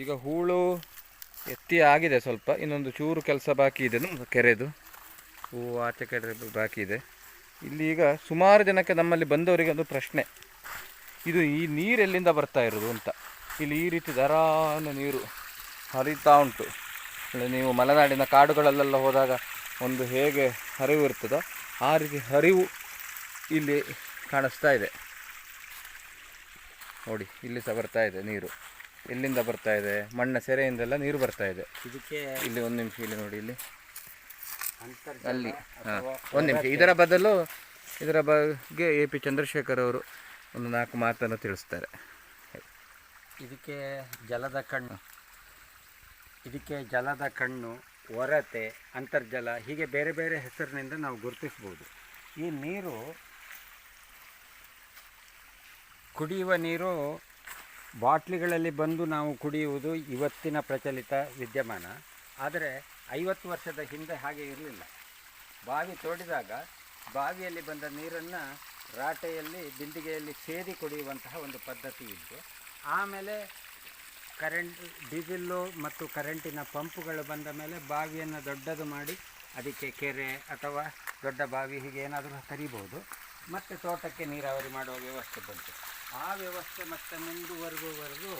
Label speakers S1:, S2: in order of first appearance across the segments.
S1: ಈಗ ಹೂಳು ಎತ್ತಿ ಆಗಿದೆ ಸ್ವಲ್ಪ, ಇನ್ನೊಂದು ಚೂರು ಕೆಲಸ ಬಾಕಿ ಇದೆ ಕೆರೆದು. ಹೂವು ಆಚೆ ಕೆರೆ ಬಾಕಿ ಇದೆ. ಇಲ್ಲಿ ಈಗ ಸುಮಾರು ಜನಕ್ಕೆ ನಮ್ಮಲ್ಲಿ ಬಂದವರಿಗೆ ಒಂದು ಪ್ರಶ್ನೆ. ಇದು ಈ ನೀರು ಎಲ್ಲಿಂದ ಬರ್ತಾ ಇರೋದು ಅಂತ. ಇಲ್ಲಿ ಈ ರೀತಿ ದರಾನ ನೀರು ಹರಿತಾ ಉಂಟು. ನೀವು ಮಲೆನಾಡಿನ ಕಾಡುಗಳಲ್ಲೆಲ್ಲ ಹೋದಾಗ ಒಂದು ಹೇಗೆ ಹರಿವು ಇರ್ತದೋ ಆ ರೀತಿ ಹರಿವು ಇಲ್ಲಿ ಕಾಣಿಸ್ತಾ ಇದೆ. ನೋಡಿ, ಇಲ್ಲಿ ಸಹ ಬರ್ತಾ ಇದೆ ನೀರು. ಎಲ್ಲಿಂದ ಬರ್ತಾ ಇದೆ. ಮಣ್ಣ ಸೆರೆಯಿಂದೆಲ್ಲ ನೀರು ಬರ್ತಾ ಇದೆ.
S2: ಇದಕ್ಕೆ
S1: ಇಲ್ಲಿ ಒಂದು ನಿಮಿಷ ಇಲ್ಲಿ ನೋಡಿ ಇಲ್ಲಿ. ಅಲ್ಲಿ ಹಾಂ ಒಂದು ನಿಮಿಷ. ಇದರ ಬದಲು ಇದರ ಬಗ್ಗೆ ಎ ಪಿ ಚಂದ್ರಶೇಖರ್ ಅವರು ಒಂದು ನಾಲ್ಕು ಮಾತನ್ನು ತಿಳಿಸ್ತಾರೆ.
S2: ಇದಕ್ಕೆ ಜಲದ ಕಣ್ಣು. ಇದಕ್ಕೆ ಜಲದ ಕಣ್ಣು ಒರತೆ ಅಂತರ್ಜಲ ಹೀಗೆ ಬೇರೆ ಬೇರೆ ಹೆಸರಿನಿಂದ ನಾವು ಗುರುತಿಸ್ಬೋದು. ಈ ನೀರು ಕುಡಿಯುವ ನೀರು ಬಾಟ್ಲಿಗಳಲ್ಲಿ ಬಂದು ನಾವು ಕುಡಿಯುವುದು ಇವತ್ತಿನ ಪ್ರಚಲಿತ ವಿದ್ಯಮಾನ. ಆದರೆ ಐವತ್ತು ವರ್ಷದ ಹಿಂದೆ ಹಾಗೆ ಇರಲಿಲ್ಲ. ಬಾವಿ ತೋಡಿದಾಗ ಬಾವಿಯಲ್ಲಿ ಬಂದ ನೀರನ್ನು ರಾಟೆಯಲ್ಲಿ, ಬಿಂದಿಗೆಯಲ್ಲಿ ಸೇದಿ ಕುಡಿಯುವಂತಹ ಒಂದು ಪದ್ಧತಿ ಇತ್ತು. ಆಮೇಲೆ ಕರೆಂಟ್, ಡೀಸೆಲ್ಲು ಮತ್ತು ಕರೆಂಟಿನ ಪಂಪುಗಳು ಬಂದ ಮೇಲೆ ಬಾವಿಯನ್ನು ದೊಡ್ಡದು ಮಾಡಿ, ಅದಕ್ಕೆ ಕೆರೆ ಅಥವಾ ದೊಡ್ಡ ಬಾವಿ ಹೀಗೆ ಏನಾದರೂ ಕರಿಬೋದು ಮತ್ತು ತೋಟಕ್ಕೆ ನೀರಾವರಿ ಮಾಡುವ ವ್ಯವಸ್ಥೆ ಬಂತು. ಆ ವ್ಯವಸ್ಥೆ ಮತ್ತೆ ಮುಂದುವರೆದುವರೆದು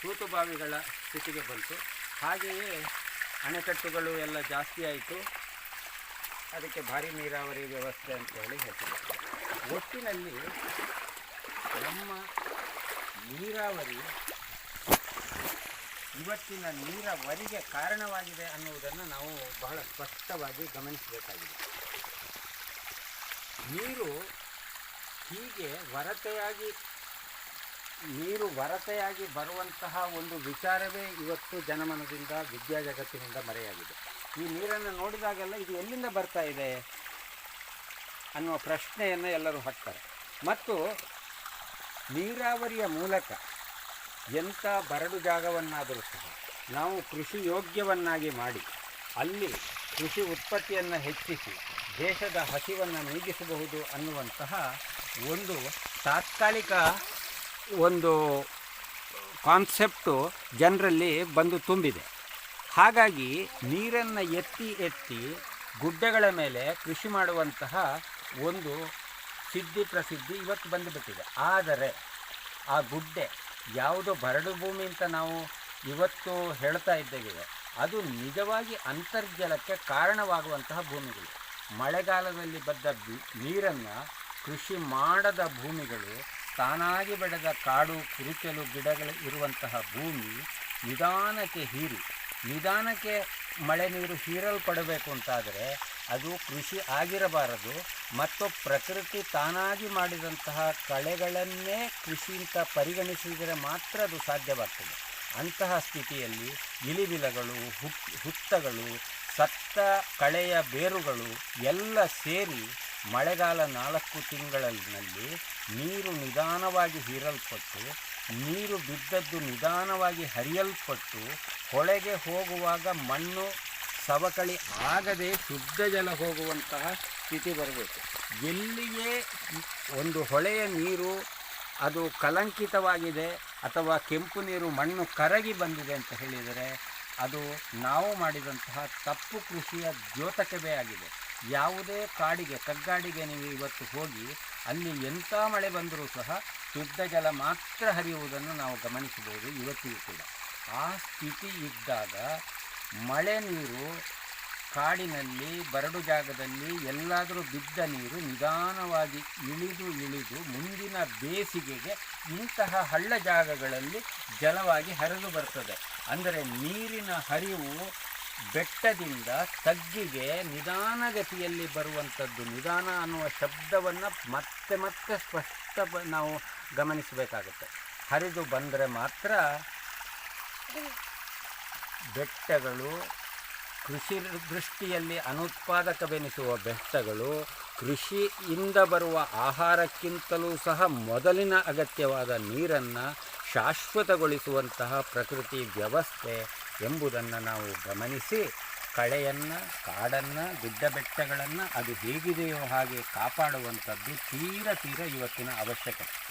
S2: ತೂತು ಬಾವಿಗಳ ಸ್ಥಿತಿಗೆ ಬಂತು. ಹಾಗೆಯೇ ಅಣೆಕಟ್ಟುಗಳು ಎಲ್ಲ ಜಾಸ್ತಿ ಆಯಿತು. ಅದಕ್ಕೆ ಭಾರಿ ನೀರಾವರಿ ವ್ಯವಸ್ಥೆ ಅಂತ ಹೇಳಿ ಹೇಳ್ತಾರೆ ಒಟ್ಟಿನಲ್ಲಿ ನಮ್ಮ ನೀರಾವರಿ ಇವತ್ತಿನ ನೀರಾವರಿಗೆ ಕಾರಣವಾಗಿದೆ ಅನ್ನುವುದನ್ನು ನಾವು ಬಹಳ ಸ್ಪಷ್ಟವಾಗಿ ಗಮನಿಸಬೇಕಾಗಿದೆ. ನೀರು ಹೀಗೆ ವರತೆಯಾಗಿ, ನೀರು ವರತೆಯಾಗಿ ಬರುವಂತಹ ಒಂದು ವಿಚಾರವೇ ಇವತ್ತು ಜನಮನದಿಂದ ವಿದ್ಯಾ ಜಗತ್ತಿನಿಂದ ಮರೆಯಾಗಿದೆ. ಈ ನೀರನ್ನು ನೋಡಿದಾಗೆಲ್ಲ ಇದು ಎಲ್ಲಿಂದ ಬರ್ತಾ ಇದೆ ಅನ್ನುವ ಪ್ರಶ್ನೆಯನ್ನು ಎಲ್ಲರೂ ಹಾಕ್ತಾರೆ ಮತ್ತು ನೀರಾವರಿಯ ಮೂಲಕ ಎಂಥ ಬರಡು ಜಾಗವನ್ನಾದರೂ ಸಹ ನಾವು ಕೃಷಿ ಯೋಗ್ಯವನ್ನಾಗಿ ಮಾಡಿ, ಅಲ್ಲಿ ಕೃಷಿ ಉತ್ಪತ್ತಿಯನ್ನು ಹೆಚ್ಚಿಸಿ ದೇಶದ ಹಸಿವನ್ನು ನೀಗಿಸಬಹುದು ಅನ್ನುವಂತಹ ಒಂದು ತಾತ್ಕಾಲಿಕ ಒಂದು ಕಾನ್ಸೆಪ್ಟು ಜನರಲ್ಲಿ ಬಂದು ತುಂಬಿದೆ. ಹಾಗಾಗಿ ನೀರನ್ನು ಎತ್ತಿ ಎತ್ತಿ ಗುಡ್ಡಗಳ ಮೇಲೆ ಕೃಷಿ ಮಾಡುವಂತಹ ಒಂದು ಸಿದ್ಧಿ ಪ್ರಸಿದ್ಧಿ ಇವತ್ತು ಬಂದುಬಿಟ್ಟಿದೆ. ಆದರೆ ಆ ಗುಡ್ಡೆ ಯಾವುದೋ ಬರಡು ಭೂಮಿ ಅಂತ ನಾವು ಇವತ್ತು ಹೇಳ್ತಾ ಇದ್ದೇವೆ. ಅದು ನಿಜವಾಗಿ ಅಂತರ್ಜಲಕ್ಕೆ ಕಾರಣವಾಗುವಂತಹ ಭೂಮಿಗಳು. ಮಳೆಗಾಲದಲ್ಲಿ ಬದ್ದ ನೀರನ್ನು ಕೃಷಿ ಮಾಡದ ಭೂಮಿಗಳು, ತಾನಾಗಿ ಬೆಳೆದ ಕಾಡು ಕುರುಚಲು ಗಿಡಗಳು ಇರುವಂತಹ ಭೂಮಿ ನಿಧಾನಕ್ಕೆ ಹೀರಿ, ನಿಧಾನಕ್ಕೆ ಮಳೆ ನೀರು ಹೀರಲ್ಪಡಬೇಕು ಅಂತಾದರೆ ಅದು ಕೃಷಿ ಆಗಿರಬಾರದು. ಮತ್ತು ಪ್ರಕೃತಿ ತಾನಾಗಿ ಮಾಡಿದಂತಹ ಕಳೆಗಳನ್ನೇ ಕೃಷಿ ಅಂತ ಪರಿಗಣಿಸಿದರೆ ಮಾತ್ರ ಅದು ಸಾಧ್ಯವಾಗ್ತದೆ. ಅಂತಹ ಸ್ಥಿತಿಯಲ್ಲಿ ಇಲಿಬಿಲಗಳು ಹುತ್ತಗಳು ಸತ್ತ ಕಳೆಯ ಬೇರುಗಳು ಎಲ್ಲ ಸೇರಿ ಮಳೆಗಾಲ ನಾಲ್ಕು ತಿಂಗಳಲ್ಲಿ ನೀರು ನಿಧಾನವಾಗಿ ಹೀರಲ್ಪಟ್ಟು, ನೀರು ಬಿದ್ದದ್ದು ನಿಧಾನವಾಗಿ ಹರಿಯಲ್ಪಟ್ಟು, ಹೊಳೆಗೆ ಹೋಗುವಾಗ ಮಣ್ಣು ಸವಕಳಿ ಆಗದೆ ಶುದ್ಧ ಜಲ ಹೋಗುವಂತಹ ಸ್ಥಿತಿ ಬರಬೇಕು. ಎಲ್ಲಿಯೇ ಒಂದು ಹೊಳೆಯ ನೀರು ಅದು ಕಲಂಕಿತವಾಗಿದೆ ಅಥವಾ ಕೆಂಪು ನೀರು ಮಣ್ಣು ಕರಗಿ ಬಂದಿದೆ ಅಂತ ಹೇಳಿದರೆ ಅದು ನಾವು ಮಾಡಿದಂತಹ ತಪ್ಪು ಕೃಷಿಯ ದ್ಯೋತಕವೇ ಆಗಿದೆ. ಯಾವುದೇ ಕಾಡಿಗೆ, ಕಗ್ಗಾಡಿಗೆ ನೀವು ಇವತ್ತು ಹೋಗಿ, ಅಲ್ಲಿ ಎಂಥ ಮಳೆ ಬಂದರೂ ಸಹ ಶುದ್ಧ ಜಲ ಮಾತ್ರ ಹರಿಯುವುದನ್ನು ನಾವು ಗಮನಿಸಬಹುದು ಇವತ್ತಿಗೂ ಕೂಡ. ಆ ಸ್ಥಿತಿ ಇದ್ದಾಗ ಮಳೆ ನೀರು ಕಾಡಿನಲ್ಲಿ, ಬರಡು ಜಾಗದಲ್ಲಿ ಎಲ್ಲಾದರೂ ಬಿದ್ದ ನೀರು ನಿಧಾನವಾಗಿ ಇಳಿದು ಇಳಿದು ಮುಂದಿನ ಬೇಸಿಗೆಗೆ ಇಂತಹ ಹಳ್ಳ ಜಾಗಗಳಲ್ಲಿ ಜಲವಾಗಿ ಹರಿದು ಬರ್ತದೆ. ಅಂದರೆ ನೀರಿನ ಹರಿವು ಬೆಟ್ಟದಿಂದ ತಗ್ಗಿಗೆ ನಿಧಾನಗತಿಯಲ್ಲಿ ಬರುವಂಥದ್ದು. ನಿಧಾನ ಅನ್ನುವ ಶಬ್ದವನ್ನು ಮತ್ತೆ ಮತ್ತೆ ಸ್ಪಷ್ಟ ನಾವು ಗಮನಿಸಬೇಕಾಗುತ್ತೆ. ಹರಿದು ಬಂದರೆ ಮಾತ್ರ ಬೆಟ್ಟಗಳು ಕೃಷಿ ದೃಷ್ಟಿಯಲ್ಲಿ ಅನುತ್ಪಾದಕವೆನಿಸುವ ಬೆಟ್ಟಗಳು ಕೃಷಿಯಿಂದ ಬರುವ ಆಹಾರಕ್ಕಿಂತಲೂ ಸಹ ಮೊದಲಿನ ಅಗತ್ಯವಾದ ನೀರನ್ನು ಶಾಶ್ವತಗೊಳಿಸುವಂತಹ ಪ್ರಕೃತಿ ವ್ಯವಸ್ಥೆ ಎಂಬುದನ್ನು ನಾವು ಗಮನಿಸಿ ಕಳೆಯನ್ನು, ಕಾಡನ್ನು, ಗುಡ್ಡ ಬೆಟ್ಟಗಳನ್ನು ಅದು ಹೇಗಿದೆಯೋ ಹಾಗೆ ಕಾಪಾಡುವಂಥದ್ದು ತೀರ ತೀರ ಇವತ್ತಿನ ಅವಶ್ಯಕತೆ.